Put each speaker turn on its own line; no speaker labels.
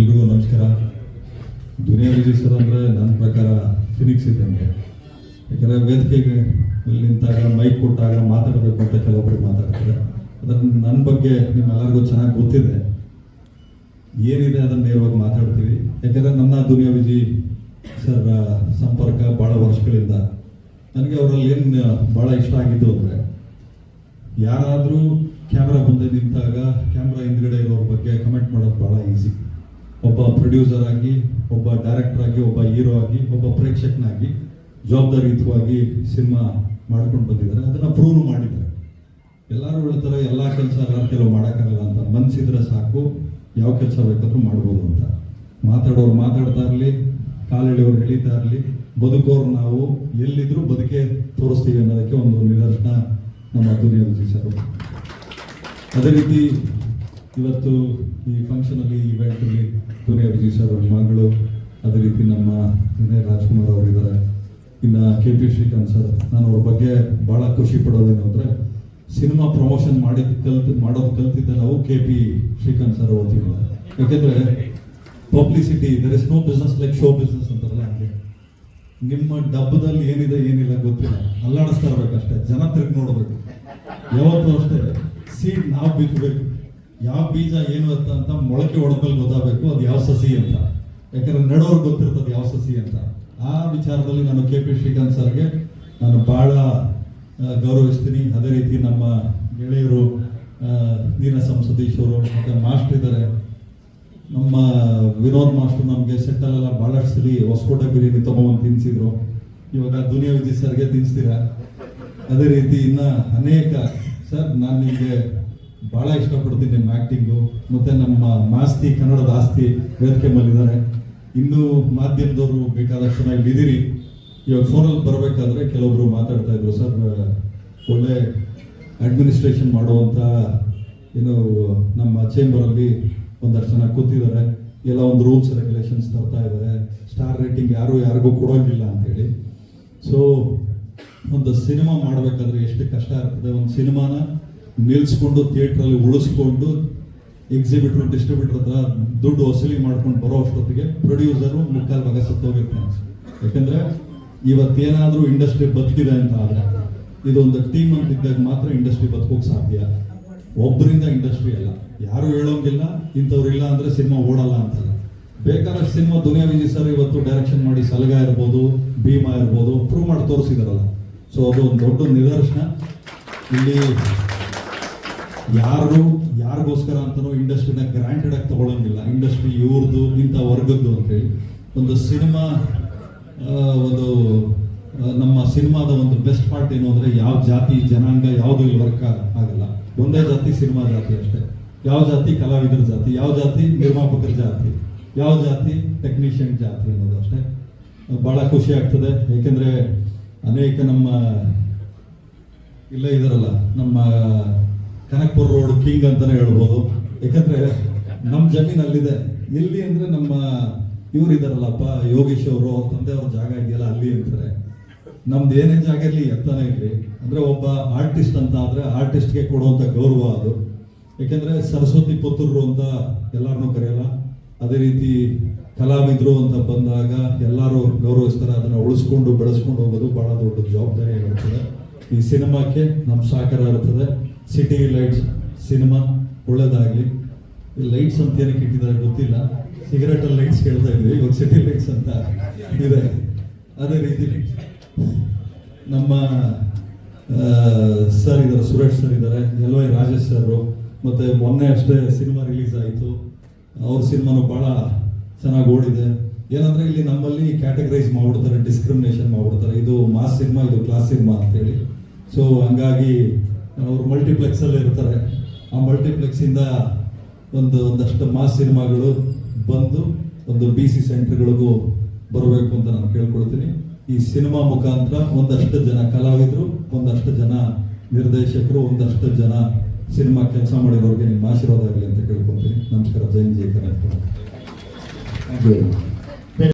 ಎಲ್ರಿಗೂ ನಮಸ್ಕಾರ. ದುನಿಯಾ ವಿಜಯ್ ಸರ್ ಅಂದರೆ ನನ್ನ ಪ್ರಕಾರ ಫಿನಿಕ್ಸ್ ಇದ್ದಂಗೆ ಯಾಕಂದರೆ ವೇದಿಕೆಗೆ ನಿಂತಾಗ ಮೈಕ್ ಕೊಟ್ಟಾಗ ಮಾತಾಡಬೇಕು ಅಂತ ಕೆಲವೊಬ್ಬರು ಮಾತಾಡ್ತಾರೆ. ಅದನ್ನು ನನ್ನ ಬಗ್ಗೆ ನಿಮ್ಮೆಲ್ಲರಿಗೂ ಚೆನ್ನಾಗಿ ಗೊತ್ತಿದೆ. ಏನಿದೆ ಅದನ್ನು ನೇರವಾಗಿ ಮಾತಾಡ್ತೀವಿ. ಯಾಕಂದರೆ ನನ್ನ ದುನಿಯಾ ವಿಜಿ ಸರ್ ಸಂಪರ್ಕ ಭಾಳ ವರ್ಷಗಳಿಂದ. ನನಗೆ ಅವರಲ್ಲಿ ಏನು ಭಾಳ ಇಷ್ಟ ಆಗಿದ್ದು ಅಂದರೆ, ಯಾರಾದರೂ ಕ್ಯಾಮ್ರಾ ಮುಂದೆ ನಿಂತಾಗ ಕ್ಯಾಮ್ರಾ ಹಿಂದ್ಗಡೆ ಇರೋರ ಬಗ್ಗೆ ಕಮೆಂಟ್ ಮಾಡೋದು ಭಾಳ ಈಸಿ ಒಬ್ಬ ಪ್ರೊಡ್ಯೂಸರ್ ಆಗಿ, ಒಬ್ಬ ಡೈರೆಕ್ಟರ್ ಆಗಿ, ಒಬ್ಬ ಹೀರೋ ಆಗಿ, ಒಬ್ಬ ಪ್ರೇಕ್ಷಕನಾಗಿ ಜವಾಬ್ದಾರಿಯುತವಾಗಿ ಸಿನಿಮಾ ಮಾಡ್ಕೊಂಡು ಬಂದಿದ್ದಾರೆ. ಅದನ್ನು ಪ್ರೂವ್ ಮಾಡಿದ್ದಾರೆ. ಎಲ್ಲರೂ ಹೇಳ್ತಾರೆ, ಎಲ್ಲ ಕೆಲಸ ಕೆಲವು ಮಾಡೋಕ್ಕಾಗಲ್ಲ ಅಂತ. ಮನಸ್ಸಿದ್ರೆ ಸಾಕು, ಯಾವ ಕೆಲಸ ಬೇಕಾದರೂ ಮಾಡ್ಬೋದು ಅಂತ. ಮಾತಾಡೋರು ಮಾತಾಡ್ತಾ ಇರಲಿ ಕಾಲೆಳೆಯೋರು ಎಳಿತಾ ಇರಲಿ, ಬದುಕೋರು ನಾವು ಎಲ್ಲಿದ್ರೂ ಬದುಕೆ ತೋರಿಸ್ತೀವಿ ಅನ್ನೋದಕ್ಕೆ ಒಂದು ನಿದರ್ಶನ ನಮ್ಮ ವಿಜಯ್ ಸರ್ ಅದೇ ರೀತಿ ಇವತ್ತು ಈ ಫಂಕ್ಷನಲ್ಲಿ ಇವೆಂಟಲ್ಲಿ ದುನಿಯಾ ಅಭಿಜಿತ್ ಸರ್ ಅವ್ರ ಮಗಳು, ಅದೇ ರೀತಿ ನಮ್ಮ ವಿನಯ್ ರಾಜ್ಕುಮಾರ್ ಅವರಿದ್ದಾರೆ ಇನ್ನು ಕೆ ಪಿ ಶ್ರೀಕಾಂತ್ ಸರ್, ನಾನು ಅವ್ರ ಬಗ್ಗೆ ಭಾಳ ಖುಷಿ ಪಡೋದೇನು ಅಂದರೆ, ಸಿನಿಮಾ ಪ್ರಮೋಷನ್ ಮಾಡಿದ ಕಲ್ತು, ಮಾಡೋದು ಕಲ್ತಿದ್ದ ನಾವು ಕೆ ಪಿ ಶ್ರೀಕಾಂತ್ ಸರ್ ಓದ್ತಿಲ್ಲ ಯಾಕೆಂದರೆ publicity there is no business like show business ಅಂತಾರಲ್ಲ ಹಂಗೆ. ನಿಮ್ಮ ಡಬ್ಬದಲ್ಲಿ ಏನಿದೆ, ಏನಿಲ್ಲ ಗೊತ್ತಿಲ್ಲ. ಅಲ್ಲಾಡಿಸ್ತಾ ಇರ್ಬೇಕಷ್ಟೇ. ಜನ ತಿರುಗಿ ನೋಡಬೇಕು. ಯಾವತ್ತೂ ಅಷ್ಟೇ. ಸೀಟ್ ನಾವು ಬಿತ್ತಬೇಕು ಯಾವ ಬೀಜ ಏನು ಅಂತ ಅಂತ ಮೊಳಕೆ ಹೊಡೆದ್ಮೇಲೆ ಗೊತ್ತಾಗಬೇಕು, ಅದು ಯಾವ ಸಸಿ ಅಂತ. ಯಾಕಂದ್ರೆ ನಡೋರು ಗೊತ್ತಿರ್ತದೆ ಯಾವ ಸಸಿ ಅಂತ. ಆ ವಿಚಾರದಲ್ಲಿ ನಾನು ಕೆ ಪಿ ಶ್ರೀಕಾಂತ್ ಸರ್ಗೆ ನಾನು ಭಾಳ ಗೌರವಿಸ್ತೀನಿ. ಅದೇ ರೀತಿ ನಮ್ಮ ಗೆಳೆಯರು ನೀನ ಸಂಸದೀಶ್ವರು ಮತ್ತು ಮಾಸ್ಟರ್ ಇದ್ದಾರೆ. ನಮ್ಮ ವಿನೋದ್ ಮಾಸ್ಟರ್ ನಮಗೆ ಸೆಟ್ಟಲ್ಲೆಲ್ಲ ಭಾಳಷ್ಟು ಸರಿ ಹೊಸಕೋಟೆ ಬಿರಿಯಾನಿ ತೊಗೊಂಬಂದು ತಿನ್ಸಿದ್ರು. ಇವಾಗ ದುನಿಯಾ ವಿಜಯ್ ಸರ್ಗೆ ತಿನ್ಸ್ತೀರಾ? ಅದೇ ರೀತಿ ಇನ್ನ ಅನೇಕ, ಸರ್, ನಾನು ನಿಮಗೆ ಭಾಳ ಇಷ್ಟಪಡ್ತೀನಿ ನಿಮ್ಮ ಆ್ಯಕ್ಟಿಂಗು ಮತ್ತು ನಮ್ಮ ಮಾಸ್ತಿ, ಕನ್ನಡದ ಆಸ್ತಿ ವೇದಿಕೆ ಮೇಲಿದ್ದಾರೆ ಇನ್ನೂ ಮಾಧ್ಯಮದವರು ಬೇಕಾದಷ್ಟು ಚೆನ್ನಾಗಿ ಇದ್ದೀರಿ. ಇವಾಗ ಫೋನಲ್ಲಿ ಬರಬೇಕಾದ್ರೆ ಕೆಲವೊಬ್ರು ಮಾತಾಡ್ತಾ ಇದ್ರು, ಸರ್, ಒಳ್ಳೆ ಅಡ್ಮಿನಿಸ್ಟ್ರೇಷನ್ ಮಾಡುವಂಥ ಏನು, ನಮ್ಮ ಚೇಂಬರಲ್ಲಿ ಒಂದಷ್ಟು ಜನ ಕೂತಿದ್ದಾರೆ. ಎಲ್ಲ ಒಂದು ರೂಲ್ಸ್ ರೆಗ್ಯುಲೇಷನ್ಸ್ ತರ್ತಾ ಇದ್ದಾರೆ. ಸ್ಟಾರ್ ರೇಟಿಂಗ್ ಯಾರು ಯಾರಿಗೂ ಕೊಡೋಂಗಿಲ್ಲ ಅಂತೇಳಿ ಸೊ ಒಂದು ಸಿನಿಮಾ ಮಾಡಬೇಕಾದ್ರೆ ಎಷ್ಟು ಕಷ್ಟ ಇರ್ತದೆ ಒಂದು ಸಿನಿಮಾನ ನಿಲ್ಲಿಸ್ಕೊಂಡು ಥಿಯೇಟ್ರಲ್ಲಿ ಉಳಿಸ್ಕೊಂಡು ಎಕ್ಸಿಬಿಟ್ರು ಡಿಸ್ಟ್ರಿಬ್ಯೂಟರ್ ಹತ್ರ ದುಡ್ಡು ವಸೂಲಿ ಮಾಡ್ಕೊಂಡು ಬರೋ ಅಷ್ಟೊತ್ತಿಗೆ ಪ್ರೊಡ್ಯೂಸರು ಮುಕ್ಕಾಲು ಭಾಗ ಸತ್ತೋಗಿರ್ತಾನೆ ಯಾಕಂದ್ರೆ ಇವತ್ತೇನಾದ್ರೂ ಇಂಡಸ್ಟ್ರಿ ಬದುಕಿದೆ ಅಂತ ಆದರೆ ಇದೊಂದು ಟೀಮ್ ಅಂತ ಇದ್ದಾಗ ಮಾತ್ರ ಇಂಡಸ್ಟ್ರಿ ಬದುಕೋಕೆ ಸಾಧ್ಯ. ಒಬ್ಬರಿಂದ ಇಂಡಸ್ಟ್ರಿ ಅಲ್ಲ. ಯಾರು ಹೇಳೋಂಗಿಲ್ಲ, ಇಂಥವ್ರು ಇಲ್ಲ ಅಂದ್ರೆ ಸಿನಿಮಾ ಓಡಲ್ಲ ಅಂತಲ್ಲ ಬೇಕಾದಷ್ಟು ಸಿನಿಮಾ ದುನಿಯಾ ವಿಜಯ್ ಸರ್ ಇವತ್ತು ಡೈರೆಕ್ಷನ್ ಮಾಡಿ ಸಲಗ ಇರ್ಬೋದು, ಭೀಮಾ ಇರ್ಬೋದು ಪ್ರೂವ್ ಮಾಡಿ ತೋರಿಸಿದಾರಲ್ಲ. ಸೊ ಅದು ಒಂದು ದೊಡ್ಡ ನಿದರ್ಶನ. ಇಲ್ಲಿ ಯಾರು ಯಾರಿಗೋಸ್ಕರ ಅಂತನೂ ಇಂಡಸ್ಟ್ರಿನ ಗ್ರಾಂಟೆಡ್ ಆಗಿ ತಗೊಳ್ಳಂಗಿಲ್ಲ ಇಂಡಸ್ಟ್ರಿ ಇವ್ರದ್ದು ಇಂಥ ವರ್ಗದ್ದು ಅಂತೇಳಿ. ಒಂದು ಸಿನಿಮಾ ಒಂದು ನಮ್ಮ ಸಿನಿಮಾದ ಒಂದು ಬೆಸ್ಟ್ ಪಾರ್ಟ್ ಏನು ಅಂದರೆ ಯಾವ ಜಾತಿ, ಜನಾಂಗ, ಯಾವುದು ಇಲ್ಲಿ ವರ್ಕ್ ಆಗಲ್ಲ. ಒಂದೇ ಜಾತಿ ಸಿನಿಮಾ ಜಾತಿ ಅಷ್ಟೇ. ಯಾವ ಜಾತಿ ಕಲಾವಿದರ ಜಾತಿ, ಯಾವ ಜಾತಿ ನಿರ್ಮಾಪಕರ ಜಾತಿ, ಯಾವ ಜಾತಿ ಟೆಕ್ನಿಷಿಯನ್ ಜಾತಿ ಅನ್ನೋದು ಅಷ್ಟೇ. ಬಹಳ ಖುಷಿ ಆಗ್ತದೆ. ಏಕೆಂದರೆ ಅನೇಕ ನಮ್ಮ, ಇಲ್ಲೇ ಇದಾರಲ್ಲ, ನಮ್ಮ ಕನಕ್ಪುರ ರೋಡ್ ಕಿಂಗ್ ಅಂತಾನೆ ಹೇಳ್ಬೋದು. ಯಾಕಂದ್ರೆ ನಮ್ಮ ಜಮೀನ್ ಅಲ್ಲಿದೆ. ಎಲ್ಲಿ ಅಂದ್ರೆ ನಮ್ಮ ಇವ್ರು ಇದಾರಲ್ಲಪ್ಪ ಯೋಗೇಶ್ ಅವರು, ಅವ್ರ ತಂದೆ ಅವ್ರ ಜಾಗ ಇದೆಯಲ್ಲ ಅಲ್ಲಿ ಅಂತಾರೆ. ನಮ್ದು ಏನೇ ಜಾಗ ಇರಲಿ ಎತ್ತನೇ ಇರಲಿ. ಅಂದ್ರೆ ಒಬ್ಬ ಆರ್ಟಿಸ್ಟ್ ಅಂತ ಆದ್ರೆ ಆರ್ಟಿಸ್ಟ್ಗೆ ಕೊಡುವಂತ ಗೌರವ ಅದು. ಯಾಕಂದ್ರೆ ಸರಸ್ವತಿ ಪುತ್ರರು ಅಂತ ಎಲ್ಲರನ್ನೂ ಕರೆಯಲ್ಲ. ಅದೇ ರೀತಿ ಕಲಾವಿದರು ಅಂತ ಬಂದಾಗ ಎಲ್ಲರೂ ಗೌರವಿಸ್ತಾರೆ. ಅದನ್ನ ಉಳಿಸ್ಕೊಂಡು ಬೆಳೆಸ್ಕೊಂಡು ಹೋಗೋದು ಬಹಳ ದೊಡ್ಡ ಜವಾಬ್ದಾರಿ ಆಗಿರ್ತದೆ ಈ ಸಿನಿಮಾಕ್ಕೆ ನಮ್ಮ ಸಹಕಾರ ಇರ್ತದೆ ಸಿಟಿ ಲೈಟ್ಸ್ ಸಿನಿಮಾ ಒಳ್ಳೇದಾಗ್ಲಿ. ಲೈಟ್ಸ್ ಅಂತ ಏನಕ್ಕೆ ಇಟ್ಟಿದ್ದಾರೆ ಗೊತ್ತಿಲ್ಲ. ಸಿಗರೇಟಲ್ಲಿ ಲೈಟ್ಸ್ ಕೇಳ್ತಾ ಇದ್ವಿ. ಇವಾಗ ಸಿಟಿ ಲೈಟ್ಸ್ ಅಂತ ಇದೆ. ಅದೇ ರೀತಿ ನಮ್ಮ ಸರ್ ಇದ್ದಾರೆ, ಸುರೇಶ್ ಸರ್ ಇದ್ದಾರೆ ಎಲ್ ವೈ ರಾಜೇಶ್ ಸರ್ ಮತ್ತೆ ಮೊನ್ನೆ ಅಷ್ಟೇ ಸಿನಿಮಾ ರಿಲೀಸ್ ಆಯಿತು. ಅವ್ರ ಸಿನಿಮಾನು ಭಾಳ ಚೆನ್ನಾಗಿ ಓಡಿದೆ. ಏನಂದ್ರೆ ಇಲ್ಲಿ ನಮ್ಮಲ್ಲಿ ಕ್ಯಾಟಗರೈಸ್ ಮಾಡ್ಬಿಡ್ತಾರೆ ಡಿಸ್ಕ್ರಿಮಿನೇಷನ್ ಮಾಡ್ಬಿಡ್ತಾರೆ. ಇದು ಮಾಸ್ ಸಿನಿಮಾ ಇದು ಕ್ಲಾಸ್ ಸಿನಿಮಾ ಅಂತೇಳಿ ಸೊ ಹಂಗಾಗಿ ಅವರು ಮಲ್ಟಿಪ್ಲೆಕ್ಸ್ ಅಲ್ಲಿ ಇರ್ತಾರೆ. ಆ ಮಲ್ಟಿಪ್ಲೆಕ್ಸ್ ಇಂದ ಒಂದು, ಒಂದಷ್ಟು ಮಾಸ್ ಸಿನಿಮಾಗಳು ಬಂದು ಒಂದು ಬಿ ಸಿ ಸೆಂಟರ್ಗಳಿಗೂ ಬರಬೇಕು ಅಂತ ನಾನು ಕೇಳ್ಕೊಳ್ತೀನಿ. ಈ ಸಿನಿಮಾ ಮುಖಾಂತರ ಒಂದಷ್ಟು ಜನ ಕಲಾವಿದರು, ಒಂದಷ್ಟು ಜನ ನಿರ್ದೇಶಕರು, ಒಂದಷ್ಟು ಜನ ಸಿನಿಮಾ ಕೆಲಸ ಮಾಡಿರೋರಿಗೆ ನಿಮ್ಮ ಆಶೀರ್ವಾದ ಆಗಲಿ ಅಂತ ಕೇಳ್ಕೊತೀನಿ ನಮಸ್ಕಾರ. ಜೈನ್ ಜೈ
ಥ್ಯಾಂಕ್ ಯು.